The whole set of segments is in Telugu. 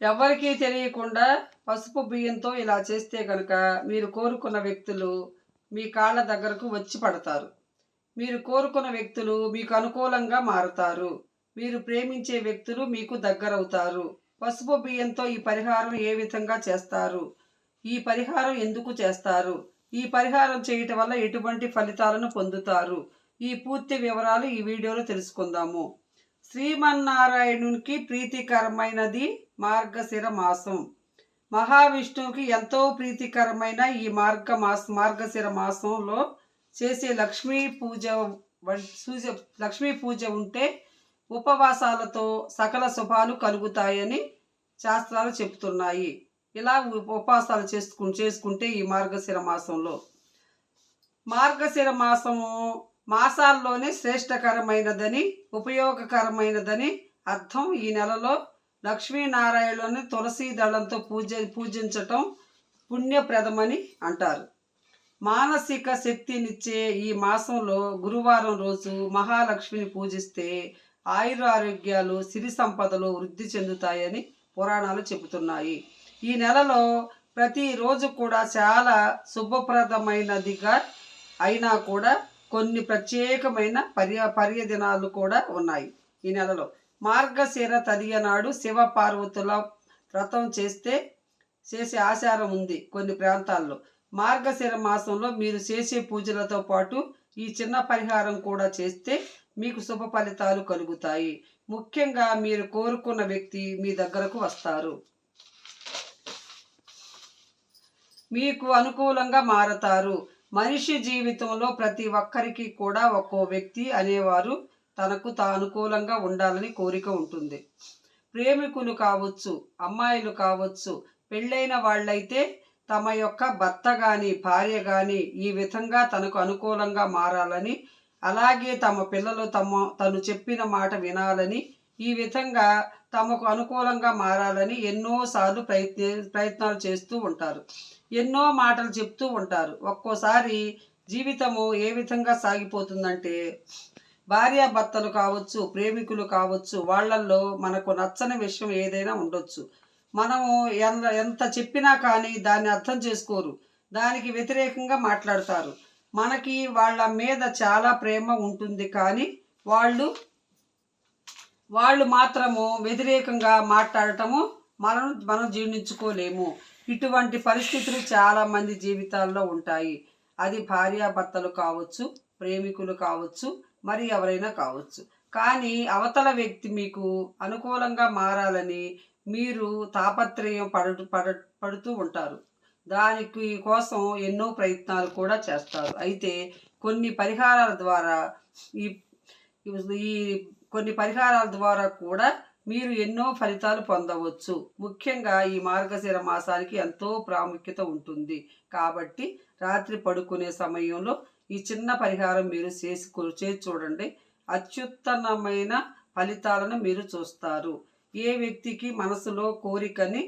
ఎవరికీ తెలియకుండా పసుపు బియ్యంతో ఇలా చేస్తే కనుక మీరు కోరుకున్న వ్యక్తులు మీ కాళ్ళ దగ్గరకు వచ్చి పడతారు. మీరు కోరుకున్న వ్యక్తులు మీకు అనుకూలంగా మారుతారు. మీరు ప్రేమించే వ్యక్తులు మీకు దగ్గరవుతారు. పసుపు బియ్యంతో ఈ పరిహారం ఏ విధంగా చేస్తారు? ఈ పరిహారం ఎందుకు చేస్తారు? ఈ పరిహారం చేయటం వల్ల ఎటువంటి ఫలితాలను పొందుతారు? ఈ పూర్తి వివరాలు ఈ వీడియోలో తెలుసుకుందాము. శ్రీమన్నారాయణునికి ప్రీతికరమైనది మార్గశిర మాసం. మహావిష్ణువుకి ఎంతో ప్రీతికరమైన ఈ మార్గ మాస మార్గశిర మాసంలో చేసే లక్ష్మీ పూజ వం- పూజ లక్ష్మీ పూజ ఉంటే ఉపవాసాలతో సకల శుభాలు కలుగుతాయని శాస్త్రాలు చెప్తున్నాయి ఇలా ఉపవాసాలు చేసుకు చేసుకుంటే ఈ మార్గశిర మాసంలో. మార్గశిర మాసము మాసాల్లోనే శ్రేష్టకరమైనదని ఉపయోగకరమైనదని అర్థం ఈ నెలలో లక్ష్మీనారాయణుని తులసీ దళంతో పూజ పూజించటం పుణ్యప్రదమని అంటారు. మానసిక శక్తినిచ్చే ఈ మాసంలో గురువారం రోజు మహాలక్ష్మిని పూజిస్తే ఆయుర ఆరోగ్యాలు సిరి సంపదలు వృద్ధి చెందుతాయని పురాణాలు చెబుతున్నాయి. ఈ నెలలో ప్రతిరోజు కూడా చాలా శుభప్రదమైనదిగా అయినా కూడా కొన్ని ప్రత్యేకమైన పర్య పర్యదినాలు కూడా ఉన్నాయి ఈ నెలలో. మార్గశిర తదియ నాడు శివ పార్వతుల వ్రతం చేస్తే చేసే ఆచారం ఉంది కొన్ని ప్రాంతాల్లో. మార్గశిర మాసంలో మీరు చేసే పూజలతో పాటు ఈ చిన్న పరిహారం కూడా చేస్తే మీకు శుభ ఫలితాలు కలుగుతాయి. ముఖ్యంగా మీరు కోరుకున్న వ్యక్తి మీ దగ్గరకు వస్తారు. మీకు అనుకూలంగా మారతారు. మనిషి జీవితంలో ప్రతి ఒక్కరికి కూడా ఒక్కో వ్యక్తి అనేవారు తనకు తా అనుకూలంగా ఉండాలని కోరిక ఉంటుంది. ప్రేమికులు కావచ్చు అమ్మాయిలు కావచ్చు పెళ్ళైన వాళ్ళైతే తమ యొక్క భర్త కానీ భార్య కానీ ఈ విధంగా తనకు అనుకూలంగా మారాలని అలాగే తమ పిల్లలు తమ తను చెప్పిన మాట వినాలని ఈ విధంగా తమకు అనుకూలంగా మారాలని ఎన్నోసార్లు ప్రయత్న ప్రయత్నాలు చేస్తూ ఉంటారు. ఎన్నో మాటలు చెప్తూ ఉంటారు. ఒక్కోసారి జీవితము ఏ విధంగా సాగిపోతుందంటే భార్యాభర్తలు కావచ్చు ప్రేమికులు కావచ్చు వాళ్ళల్లో మనకు నచ్చని విషయం ఏదైనా ఉండొచ్చు. మనము ఎంత ఎంత చెప్పినా కానీ దాన్ని అర్థం చేసుకోరు. దానికి వ్యతిరేకంగా మాట్లాడతారు. మనకి వాళ్ళ మీద చాలా ప్రేమ ఉంటుంది కానీ వాళ్ళు వాళ్ళు మాత్రము వ్యతిరేకంగా మాట్లాడటము మనం మనం జీర్ణించుకోలేము. ఇటువంటి పరిస్థితులు చాలా మంది జీవితాల్లో ఉంటాయి. అది భార్యాభర్తలు కావచ్చు ప్రేమికులు కావచ్చు మరి ఎవరైనా కావచ్చు. కానీ అవతల వ్యక్తి మీకు అనుకూలంగా మారాలని మీరు తాపత్రయం పడు పడ పడుతూ ఉంటారు. దానికి కోసం ఎన్నో ప్రయత్నాలు కూడా చేస్తారు. అయితే కొన్ని పరిహారాల ద్వారా ఈ ఈ కొన్ని పరిహారాల ద్వారా కూడా మీరు ఎన్నో ఫలితాలు పొందవచ్చు. ముఖ్యంగా ఈ మార్గశిర మాసానికి ఎంతో ప్రాముఖ్యత ఉంటుంది. కాబట్టి రాత్రి పడుకునే సమయంలో ఈ చిన్న పరిహారం మీరు చేసి చేసి చూడండి. అత్యుత్తమమైన ఫలితాలను మీరు చూస్తారు. ఏ వ్యక్తికి మనసులో కోరికని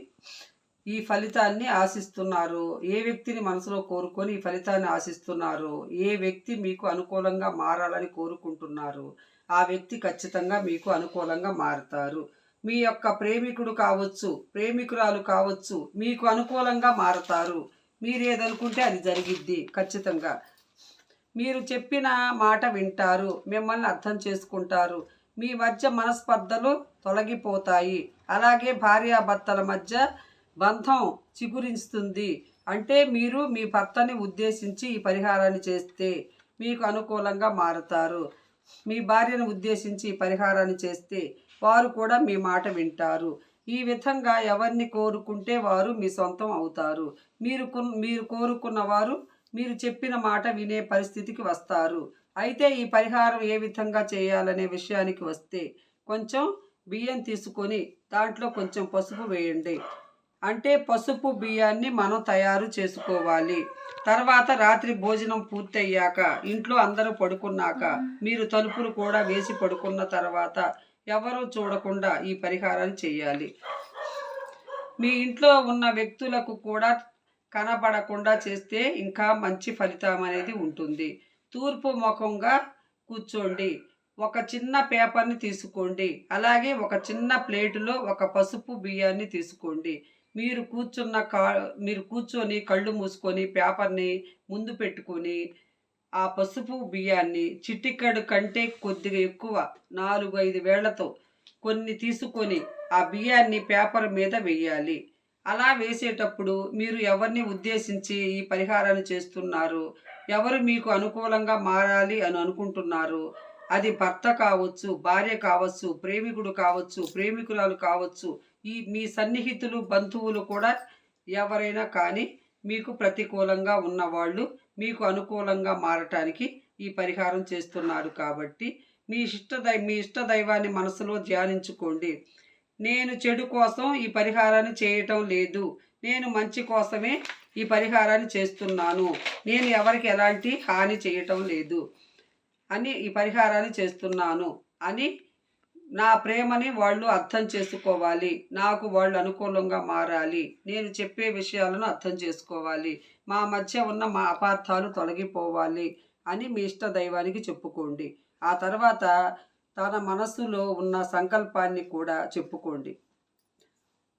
ఈ ఫలితాన్ని ఆశిస్తున్నారు? ఏ వ్యక్తిని మనసులో కోరుకొని ఈ ఫలితాన్ని ఆశిస్తున్నారు? ఏ వ్యక్తి మీకు అనుకూలంగా మారాలని కోరుకుంటున్నారు? ఆ వ్యక్తి ఖచ్చితంగా మీకు అనుకూలంగా మారుతారు. మీ యొక్క ప్రేమికుడు కావచ్చు ప్రేమికురాలు కావచ్చు మీకు అనుకూలంగా మారతారు. మీరు ఏదనుకుంటే అది జరిగిద్ది ఖచ్చితంగా. మీరు చెప్పిన మాట వింటారు మిమ్మల్ని అర్థం చేసుకుంటారు. మీ మధ్య మనస్పర్ధలు తొలగిపోతాయి. అలాగే భార్యాభర్తల మధ్య బంధం చిగురిస్తుంది. అంటే మీరు మీ భర్తని ఉద్దేశించి ఈ పరిహారాన్ని చేస్తే మీకు అనుకూలంగా మారుతారు. మీ భార్యను ఉద్దేశించి పరిహారాన్ని చేస్తే వారు కూడా మీ మాట వింటారు. ఈ విధంగా ఎవరిని కోరుకుంటే వారు మీ సొంతం అవుతారు. మీరు మీరు కోరుకున్న వారు మీరు చెప్పిన మాట వినే పరిస్థితికి వస్తారు. అయితే ఈ పరిహారం ఏ విధంగా చేయాలనే విషయానికి వస్తే కొంచెం బియ్యం తీసుకొని దాంట్లో కొంచెం పసుపు వేయండి. అంటే పసుపు బియ్యాన్ని మనం తయారు చేసుకోవాలి. తర్వాత రాత్రి భోజనం పూర్తయ్యాక ఇంట్లో అందరూ పడుకున్నాక మీరు తలుపులు కూడా వేసి పడుకున్న తర్వాత ఎవరూ చూడకుండా ఈ పరిహారాన్ని చేయాలి. మీ ఇంట్లో ఉన్న వ్యక్తులకు కూడా కనబడకుండా చేస్తే ఇంకా మంచి ఫలితం అనేది ఉంటుంది. తూర్పు ముఖంగా కూర్చోండి. ఒక చిన్న పేపర్ని తీసుకోండి. అలాగే ఒక చిన్న ప్లేటులో ఒక పసుపు బియ్యాన్ని తీసుకోండి. మీరు కూర్చున్న కా మీరు కూర్చొని కళ్ళు మూసుకొని పేపర్ని ముందు పెట్టుకొని ఆ పసుపు బియ్యాన్ని చిటికెడు కంటే కొద్దిగా ఎక్కువ నాలుగు ఐదు వేళ్ళతో కొన్ని తీసుకొని ఆ బియ్యాన్ని పేపర్ మీద వేయాలి. అలా వేసేటప్పుడు మీరు ఎవరిని ఉద్దేశించి ఈ పరిహారాన్ని చేస్తున్నారు? ఎవరు మీకు అనుకూలంగా మారాలి అని అనుకుంటున్నారు? అది భర్త కావచ్చు భార్య కావచ్చు ప్రేమికుడు కావచ్చు ప్రేమికురాలు కావచ్చు ఈ మీ సన్నిహితులు బంధువులు కూడా ఎవరైనా కానీ మీకు ప్రతికూలంగా ఉన్నవాళ్ళు మీకు అనుకూలంగా మారటానికి ఈ పరిహారం చేస్తున్నారు కాబట్టి మీ ఇష్ట మీ ఇష్ట దైవాన్ని మనసులో ధ్యానించుకోండి. నేను చెడు కోసం ఈ పరిహారాన్ని చేయటం లేదు. నేను మంచి కోసమే ఈ పరిహారాన్ని చేస్తున్నాను. నేను ఎవరికి ఎలాంటి హాని చేయటం లేదు. అని ఈ పరిహారాన్ని చేస్తున్నాను అని నా ప్రేమని వాళ్ళు అర్థం చేసుకోవాలి. నాకు వాళ్ళు అనుకూలంగా మారాలి. నేను చెప్పే విషయాలను అర్థం చేసుకోవాలి. మా మధ్య ఉన్న మా అపార్థాలు తొలగిపోవాలి అని మీ ఇష్ట దైవానికి చెప్పుకోండి. ఆ తర్వాత తన మనస్సులో ఉన్న సంకల్పాన్ని కూడా చెప్పుకోండి.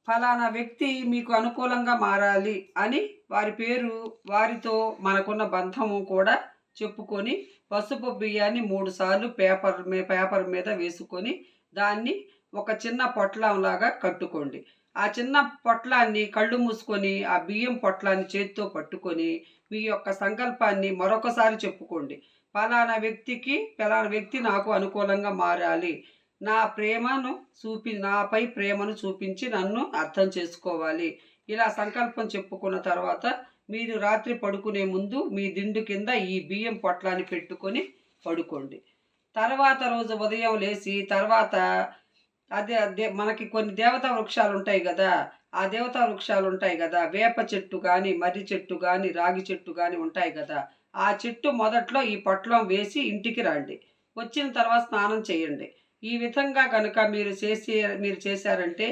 ఫలానా వ్యక్తి మీకు అనుకూలంగా మారాలి అని వారి పేరు వారితో మనకున్న బంధము కూడా చెప్పుకొని పసుపు బియ్యాన్ని మూడుసార్లు పేపర్ మీ పేపర్ మీద వేసుకొని దాన్ని ఒక చిన్న పొట్లంలాగా కట్టుకోండి. ఆ చిన్న పొట్లాన్ని కళ్ళు మూసుకొని ఆ బియ్యం పొట్లాన్ని చేతితో పట్టుకొని మీ యొక్క సంకల్పాన్ని మరొకసారి చెప్పుకోండి. ఫలానా వ్యక్తికి ఫలానా వ్యక్తి నాకు అనుకూలంగా మారాలి. నా ప్రేమను చూపి నాపై ప్రేమను చూపించి నన్ను అర్థం చేసుకోవాలి. ఇలా సంకల్పం చెప్పుకున్న తర్వాత మీరు రాత్రి పడుకునే ముందు మీ దిండు కింద ఈ బియ్యం పొట్లాన్ని పెట్టుకొని పడుకోండి. తర్వాత రోజు ఉదయం లేచి తర్వాత అదే అదే మనకి కొన్ని దేవతా వృక్షాలు ఉంటాయి కదా ఆ దేవతా వృక్షాలు ఉంటాయి కదా వేప చెట్టు కానీ మర్రి చెట్టు కానీ రాగి చెట్టు కానీ ఉంటాయి కదా ఆ చెట్టు మొదట్లో ఈ పొట్లం వేసి ఇంటికి రండి. వచ్చిన తర్వాత స్నానం చేయండి. ఈ విధంగా కనుక మీరు చేసే మీరు చేశారంటే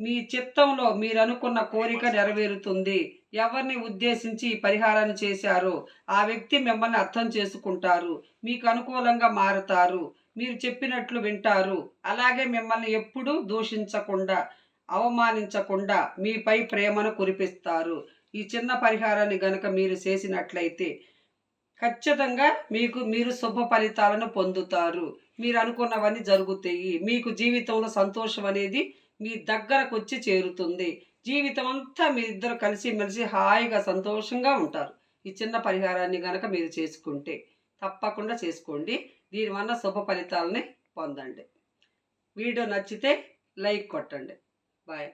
మీ చిత్తంలో మీరు అనుకున్న కోరిక నెరవేరుతుంది. ఎవరిని ఉద్దేశించి ఈ పరిహారాన్ని చేశారో ఆ వ్యక్తి మిమ్మల్ని అర్థం చేసుకుంటారు. మీకు అనుకూలంగా మారుతారు. మీరు చెప్పినట్లు వింటారు. అలాగే మిమ్మల్ని ఎప్పుడూ దూషించకుండా అవమానించకుండా మీపై ప్రేమను కురిపిస్తారు. ఈ చిన్న పరిహారాన్ని గనక మీరు చేసినట్లయితే ఖచ్చితంగా మీకు మీరు శుభ ఫలితాలను పొందుతారు. మీరు అనుకున్నవన్నీ జరుగుతాయి. మీకు జీవితంలో సంతోషం అనేది మీ దగ్గరకు వచ్చి చేరుతుంది. జీవితం అంతా మీ ఇద్దరు కలిసి మెలిసి హాయిగా సంతోషంగా ఉంటారు. ఈ చిన్న పరిహారాన్ని గనక మీరు చేసుకుంటే తప్పకుండా చేసుకోండి. దీనివల్ల శుభ ఫలితాలని పొందండి. వీడియో నచ్చితే లైక్ కొట్టండి. బాయ్.